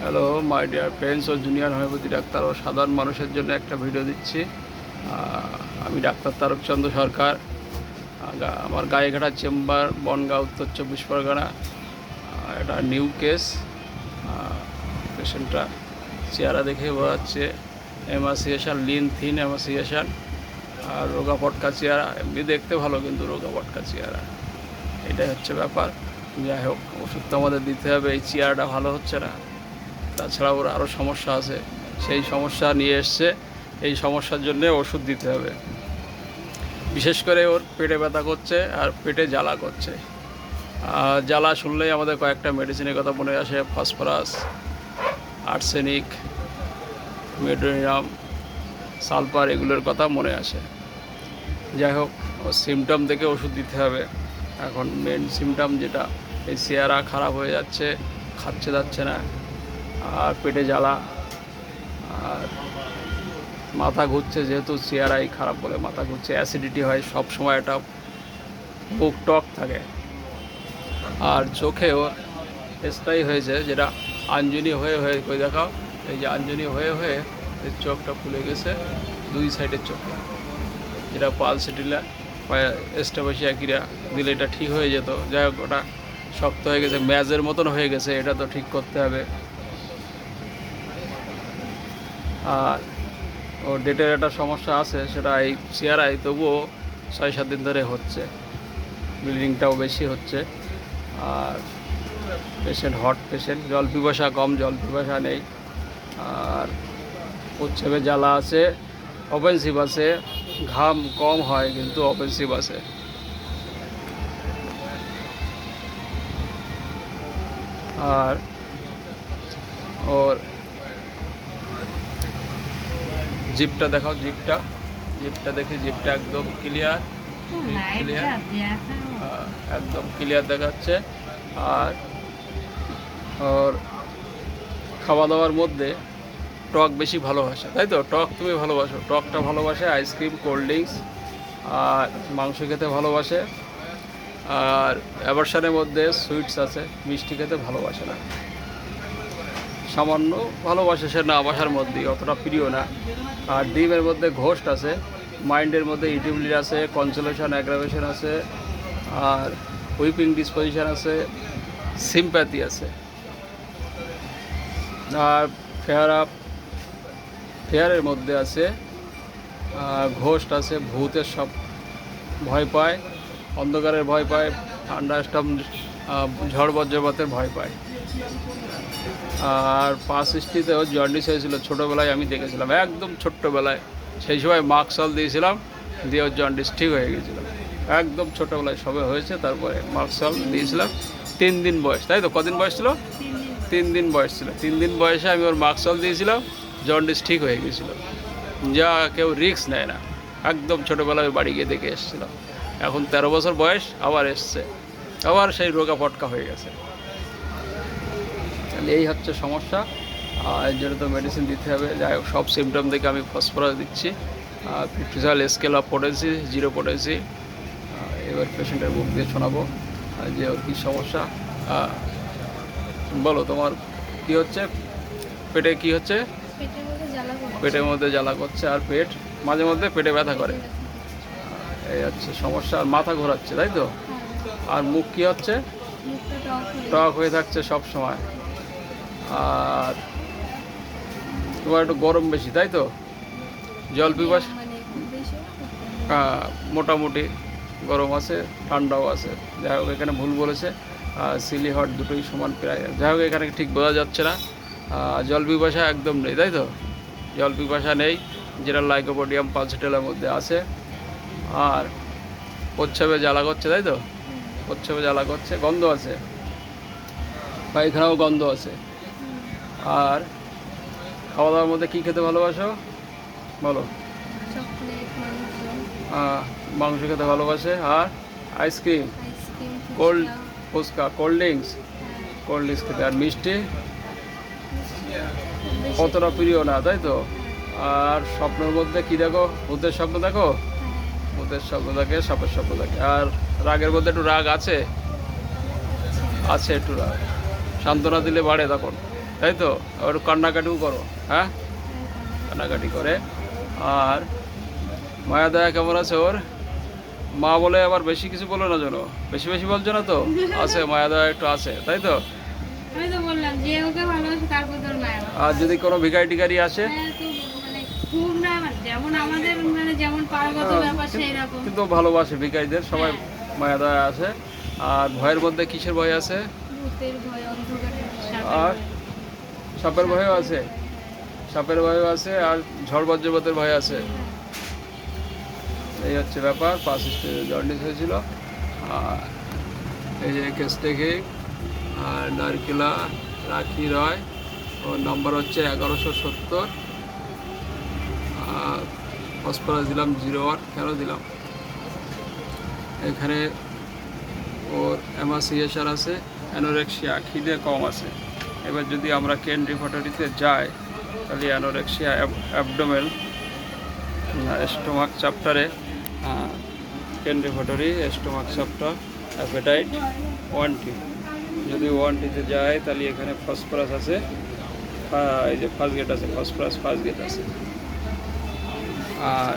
Hello my dear friends ও junior homeopathy doctor ও সাধারণ মানুষের জন্য একটা ভিডিও দিচ্ছি। আমি ডাক্তার তারকচন্দ্র সরকার। আমার গায়েঘাটা চেম্বার, বনগাঁ, উত্তর চব্বিশ পরগনা। এটা নিউ কেস পেশেন্টটা চেহারা দেখে বোঝা যাচ্ছে। এমাসিয়েশন লিন থিন এমাসিয়েশন আর রোগা পটকা চেহারা, এমনি দেখতে ভালো কিন্তু রোগা পটকা চেহারা। এটাই হচ্ছে ব্যাপার। যাই হোক, ওষুধ তো আমাদের দিতে হবে, এই চেয়ারটা ভালো হচ্ছে না। তাছাড়া ওর আরও সমস্যা আছে। সেই সমস্যা নিয়ে এসছে। এই সমস্যার জন্য ওষুধ দিতে হবে। বিশেষ করে ওর পেটে ব্যথা করছে আর পেটে জ্বালা করছে। আর জ্বালা শুনলেই আমাদের কয়েকটা মেডিসিনের কথা মনে আসে। ফসফরাস আর্সেনিক মেডোনিয়াম সালফার এগুলোর কথা মনে আসে। যাই হোক ও সিমটম দেখে ওষুধ দিতে হবে। এখন মেন সিমটম যেটা, এই চেহারা খারাপ হয়ে যাচ্ছে, খাচ্ছে যাচ্ছে না। আর পেটে জ্বালা, আর মাথা ঘুরছে যেহেতু চেয়ারাই খারাপ বলে মাথা ঘুরছে অ্যাসিডিটি হয়, সব সময় এটা বুক টক থাকে। আর চোখেও স্থায়ী হয়েছে যেটা আঞ্জনি হয়ে হয়ে কই দেখাও, এই যে আঞ্জনি হয়ে হয়ে এর চোখটা ফুলে গেছে, দুই সাইডের চোখে। যেটা পালসেটিলা বা এস্টাবেশিয়া ক্রিয়া দিলে এটা ঠিক হয়ে যেত। যাই হোক, ওটা শক্ত হয়ে গেছে, ম্যাজের মতন হয়ে গেছে, এটা তো ঠিক করতে হবে। আর ও ডেটের একটা সমস্যা আছে, সেটা এই চেয়ারায় তবুও ছয় সাত দিন ধরে হচ্ছে। ব্লিডিংটাও বেশি হচ্ছে। আর পেশেন্ট হট পেশেন্ট জল পিপাসা কম, জল পিপাসা নেই। আর উচ্ছেবে জ্বালা আছে অফেন্সিভ আছে, ঘাম কম হয়, কিন্তু অফেন্সিভ আছে। আর ওর জিপটা দেখাও জিপটা। জিপটা দেখি জিপটা একদম ক্লিয়ার ক্লিয়ার একদম ক্লিয়ার দেখাচ্ছে। আর ওর খাওয়া দাওয়ার মধ্যে টক বেশি ভালোবাসে তাই তো? টক তুমি ভালোবাসো। টকটা ভালোবাসে আইসক্রিম কোল্ড ড্রিঙ্কস আর মাংস খেতে ভালোবাসে। আর অ্যাভারশনের মধ্যে সুইটস আছে মিষ্টি খেতে ভালোবাসে না। সামান্য ভালোবাসে সে না বাসার মধ্যেই, অতটা প্রিয় না। আর ডিমের মধ্যে ঘোষ্ট আছে, মাইন্ডের মধ্যে ইটিবিলিটি আছে, কনসোলেশন, অ্যাগ্রাভেশন আছে, আর হুইপিং ডিসপোজিশন আছে, সিম্প্যাথি আছে। আর ফেয়ার আপ ফেয়ারের মধ্যে আছে ঘোষ্ট আছে, ভূতের সব ভয় পায়, অন্ধকারের ভয় পায়, ঠান্ডা, স্টম ঝড়, বজ্রপাতের ভয় পায়। আর পাঁচ সৃষ্টিতেও জন্ডিস হয়েছিল। ছোটোবেলায় আমি দেখেছিলাম, একদম ছোট্টবেলায়। সেই সময় মাস্কল দিয়েছিলাম, দিয়ে ওর জন্ডিস ঠিক হয়ে গেছিল। একদম ছোটোবেলায় সবে হয়েছে, তারপরে মাস্কল দিয়েছিলাম। তিন দিন বয়স, তাই তো? কদিন বয়স ছিল? তিন দিন বয়স ছিল। তিন দিন বয়সে আমি ওর মাস্কল দিয়েছিলাম, জন্ডিস ঠিক হয়ে গেছিল। যা কেউ রিস্ক নেয় না। একদম ছোটোবেলায় বাড়ি গিয়ে দেখে এসেছিলাম। এখন তেরো বছর বয়স, আবার এসছে। আবার সেই রোগা পটকা হয়ে গেছে। তাহলে এই হচ্ছে সমস্যা। আর এর জন্য তো মেডিসিন দিতে হবে। যাই হোক সব সিমটম দেখে আমি ফসফরাস দিচ্ছি। Fifty millesimal scale of potency zero potency এবার পেশেন্টের মুখ দিয়ে শোনাবো। যে ওর কী সমস্যা। বলো তোমার কি হচ্ছে? পেটে কি হচ্ছে? পেটের মধ্যে জ্বালা করছে। আর পেট মাঝে মধ্যে পেটে ব্যথা করে। এই হচ্ছে সমস্যা। আর মাথা ঘোরাচ্ছে তাই তো? আর মুখ কি হচ্ছে? টক হয়ে থাকছে সব সময়। আর তোমার একটু গরম বেশি তাই তো? জল পিপাস? মানে আহ, মোটামুটি গরম আছে ঠান্ডাও আছে। যাই হোক এখানে ভুল বলেছে। সিলি হট দুটোই সমান প্রায়। যাই হোক এখানে ঠিক বোঝা যাচ্ছে না। জল পিপাসা একদম নেই তাই তো? জল পিপাসা নেই যেটা লাইকোপোডিয়াম পাঁচ পালসেটেলের মধ্যে আছে। আর প্রচ্ছাবে জ্বালা করছে তাই তো? প্রচ্ছাবে জ্বালা করছে গন্ধ আছে। পায়খানাও গন্ধ আছে। আর খাওয়া দাওয়ার মধ্যে কী খেতে ভালোবাসো? বলো। মাংস। খেতে ভালোবাসে। আর ice cream. Ice cream cold fuchka cold drinks. Cold drinks খেতে। আর মিষ্টি? অতটা প্রিয় না তাই তো? আর স্বপ্নের মধ্যে কি দেখো? ভূতের স্বপ্ন দেখো? ভূতের স্বপ্ন দেখে সাপের স্বপ্ন দেখে। আর রাগের মধ্যে একটু রাগ আছে। আছে একটু রাগ। সান্ত্বনা দিলে বাড়ে তখন। তাই তো আবার কান্নাকাটিও করো হ্যাঁ? কান্নাকাটি করে। আর মায়া দয়া কেমন আছে ওর? মা বলে আবার বেশি কিছু বলো না যেন। বেশি বেশি বলছো না তো? আছে মায়া দয়া একটু আছে তাই তো আর যদি কোনো ভিখারি টিকারি আসে? হ্যাঁ, মানে মানে মানে রকম কিন্তু ভালোবাসে ভিখারিদের সবাই মায়া দয়া আছে। আর ভয়ের মধ্যে কিসের ভয় আছে? আর সাপের ভয়ও আছে। সাপের ভয়ও আছে আর ঝড় বজ্রপাতের ভয় আছে। এই হচ্ছে ব্যাপার, পাঁচ জন্ডিস হয়েছিল। আর এই যে কেস থেকে আর নারকেলা, রাখি, রয় ওর নাম্বার হচ্ছে এগারোশো সত্তর। আর ফসফরাস দিলাম জিরো ওয়াট কেন দিলাম? এখানে ওর অ্যামাসিয়েশন আছে অ্যানোরেক্সিয়া খিদে কম আছে। এবার যদি আমরা কেন রিফাটারিতে যাই, তাহলে অ্যানোরেক্সিয়া অ্যাবডোমেন স্টোমাক চ্যাপ্টারে কেন রিফাটারি, stomach chapter appetite wanting যদি ওয়ানটিতে যায় তাহলে এখানে ফসফরাস আছে এই যে ফার্স্ট গেট আছে, ফসফরাস ফার্স্ট গেট আছে। আর